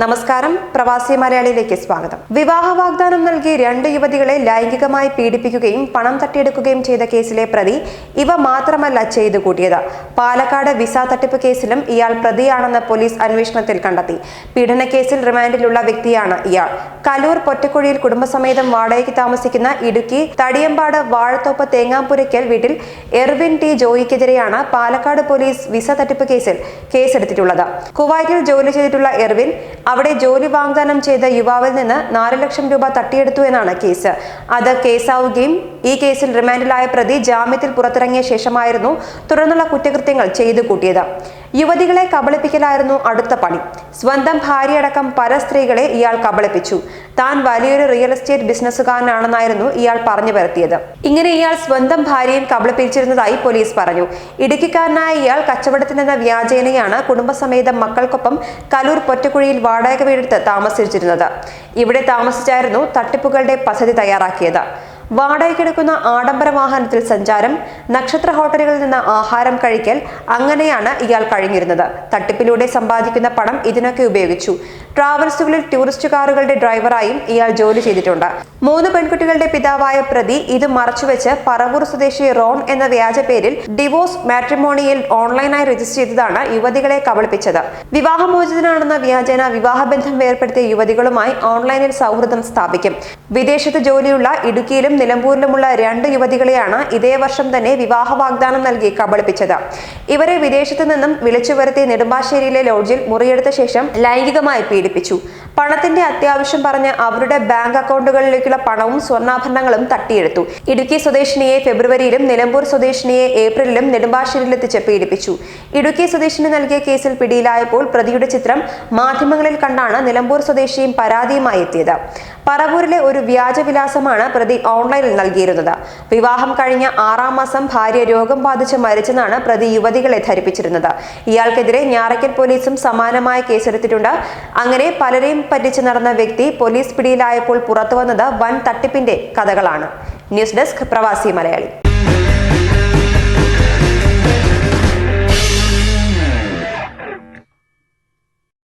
നമസ്കാരം. പ്രവാസി മലയാളിയിലേക്ക് സ്വാഗതം. വിവാഹ വാഗ്ദാനം നൽകി രണ്ട് യുവതികളെ ലൈംഗികമായി പീഡിപ്പിക്കുകയും പണം തട്ടിയെടുക്കുകയും ചെയ്ത കേസിലെ പ്രതി ഇവ മാത്രമല്ല ചെയ്തു കൂട്ടിയത്. പാലക്കാട് വിസ തട്ടിപ്പ് കേസിലും ഇയാൾ പ്രതിയാണെന്ന് പോലീസ് അന്വേഷണത്തിൽ കണ്ടെത്തി. പീഡനക്കേസിൽ റിമാൻഡിലുള്ള വ്യക്തിയാണ് ഇയാൾ. കലൂർ പൊറ്റക്കുഴിയിൽ കുടുംബസമേതം വാടകയ്ക്ക് താമസിക്കുന്ന ഇടുക്കി തടിയമ്പാട് വാഴത്തോപ്പ് തേങ്ങാപുരയ്ക്കൽ വീട്ടിൽ എർവിൻ ടി ജോയിക്കെതിരെയാണ് പാലക്കാട് പോലീസ് വിസ തട്ടിപ്പ് കേസിൽ കേസെടുത്തിട്ടുള്ളത്. കുവൈറ്റിൽ ജോലി ചെയ്തിട്ടുള്ള എർവിൻ അവിടെ ജോലി വാഗ്ദാനം ചെയ്ത യുവാവിൽ നിന്ന് നാല് ലക്ഷം രൂപ തട്ടിയെടുത്തു എന്നാണ് കേസ്. അത് കേസാവുകയും ഈ കേസിൽ റിമാൻഡിലായ പ്രതി ജാമ്യത്തിൽ പുറത്തിറങ്ങിയ ശേഷമായിരുന്നു തുടർന്നുള്ള കുറ്റകൃത്യങ്ങൾ ചെയ്തു കൂട്ടിയത്. യുവതികളെ കബളിപ്പിക്കലായിരുന്നു അടുത്ത പണി. സ്വന്തം ഭാര്യയടക്കം പല സ്ത്രീകളെ ഇയാൾ കബളിപ്പിച്ചു. താൻ വലിയൊരു റിയൽ എസ്റ്റേറ്റ് ബിസിനസ്സുകാരനാണെന്നായിരുന്നു ഇയാൾ പറഞ്ഞു വരുത്തിയത്. ഇങ്ങനെ ഇയാൾ സ്വന്തം ഭാര്യയും കബളിപ്പിച്ചിരുന്നതായി പോലീസ് പറഞ്ഞു. ഇടുക്കിക്കാരനായ ഇയാൾ കച്ചവടത്തിനെന്ന വ്യാജേനയാണ് കുടുംബസമേതം മക്കൾക്കൊപ്പം കലൂർ പൊറ്റക്കുഴിയിൽ വാടക വീടെടുത്ത് താമസിച്ചിരുന്നത്. ഇവിടെ താമസിച്ചായിരുന്നു തട്ടിപ്പുകളുടെ പദ്ധതി തയ്യാറാക്കിയത്. വാടകയ്ക്കെടുക്കുന്ന ആഡംബര വാഹനത്തിൽ സഞ്ചാരം നക്ഷത്ര ഹോട്ടലുകളിൽ നിന്ന് ആഹാരം കഴിക്കൽ അങ്ങനെയാണ് ഇയാൾ കഴിഞ്ഞിരുന്നത്. തട്ടിപ്പിലൂടെ സമ്പാദിക്കുന്ന പണം ഇതിനൊക്കെ ഉപയോഗിച്ചു. ട്രാവൽസുകളിൽ ടൂറിസ്റ്റ് കാറുകളുടെ ഡ്രൈവറായും ഇയാൾ ജോലി ചെയ്തിട്ടുണ്ട്. മൂന്ന് പെൺകുട്ടികളുടെ പിതാവായ പ്രതി ഇത് മറച്ചുവെച്ച് പറവൂർ സ്വദേശി റോൺ എന്ന വ്യാജ പേരിൽ ഡിവോഴ്സ് മാട്രിമോണിയിൽ ഓൺലൈനായി രജിസ്റ്റർ ചെയ്തതാണ് യുവതികളെ കബളിപ്പിച്ചത്. വിവാഹമോചിതനാണെന്ന വ്യാജേന വിവാഹബന്ധം വേർപ്പെടുത്തിയ യുവതികളുമായി ഓൺലൈനിൽ സൗഹൃദം സ്ഥാപിക്കും. വിദേശത്ത് ജോലിയുള്ള ഇടുക്കിയിലും നിലമ്പൂരിലുമുള്ള രണ്ട് യുവതികളെയാണ് ഇതേ വർഷം തന്നെ വിവാഹ വാഗ്ദാനം നൽകി കബളിപ്പിച്ചത്. ഇവരെ വിദേശത്തു നിന്നും വിളിച്ചു വരുത്തി നെടുമ്പാശ്ശേരിയിലെ ലോഡ്ജിൽ മുറിയെടുത്ത ശേഷം ലൈംഗികമായി പീഡിപ്പിച്ചു. പണത്തിന്റെ അത്യാവശ്യം പറഞ്ഞ് അവരുടെ ബാങ്ക് അക്കൗണ്ടുകളിലേക്കുള്ള പണവും സ്വർണാഭരണങ്ങളും തട്ടിയെടുത്തു. ഇടുക്കി സ്വദേശിനിയെ ഫെബ്രുവരിയിലും നിലമ്പൂർ സ്വദേശിനിയെ ഏപ്രിലിലും നെടുമ്പാശ്ശേരിയിലെത്തിച്ച് പീഡിപ്പിച്ചു. ഇടുക്കി സ്വദേശിനി നൽകിയ കേസിൽ പിടിയിലായപ്പോൾ പ്രതിയുടെ ചിത്രം മാധ്യമങ്ങളിൽ കണ്ടാണ് നിലമ്പൂർ സ്വദേശിയും പരാതിയുമായി എത്തിയത്. പറവൂരിലെ ഒരു വ്യാജവിലാസമാണ് പ്രതി ഓൺലൈനിൽ നൽകിയിരുന്നത്. വിവാഹം കഴിഞ്ഞ ആറാം മാസം ഭാര്യ രോഗം ബാധിച്ച് മരിച്ചെന്നാണ് പ്രതി യുവതികളെ ധരിപ്പിച്ചിരുന്നത്. ഇയാൾക്കെതിരെ ഞാറയ്ക്കൽ പോലീസും സമാനമായ കേസെടുത്തിട്ടുണ്ട്. അങ്ങനെ പലരെയും പറ്റിച്ചു നടന്ന വ്യക്തി പോലീസ് പിടിയിലായപ്പോൾ പുറത്തുവന്നത് വൻ തട്ടിപ്പിന്റെ കഥകളാണ്. ന്യൂസ് ഡെസ്ക് പ്രവാസി മലയാളി.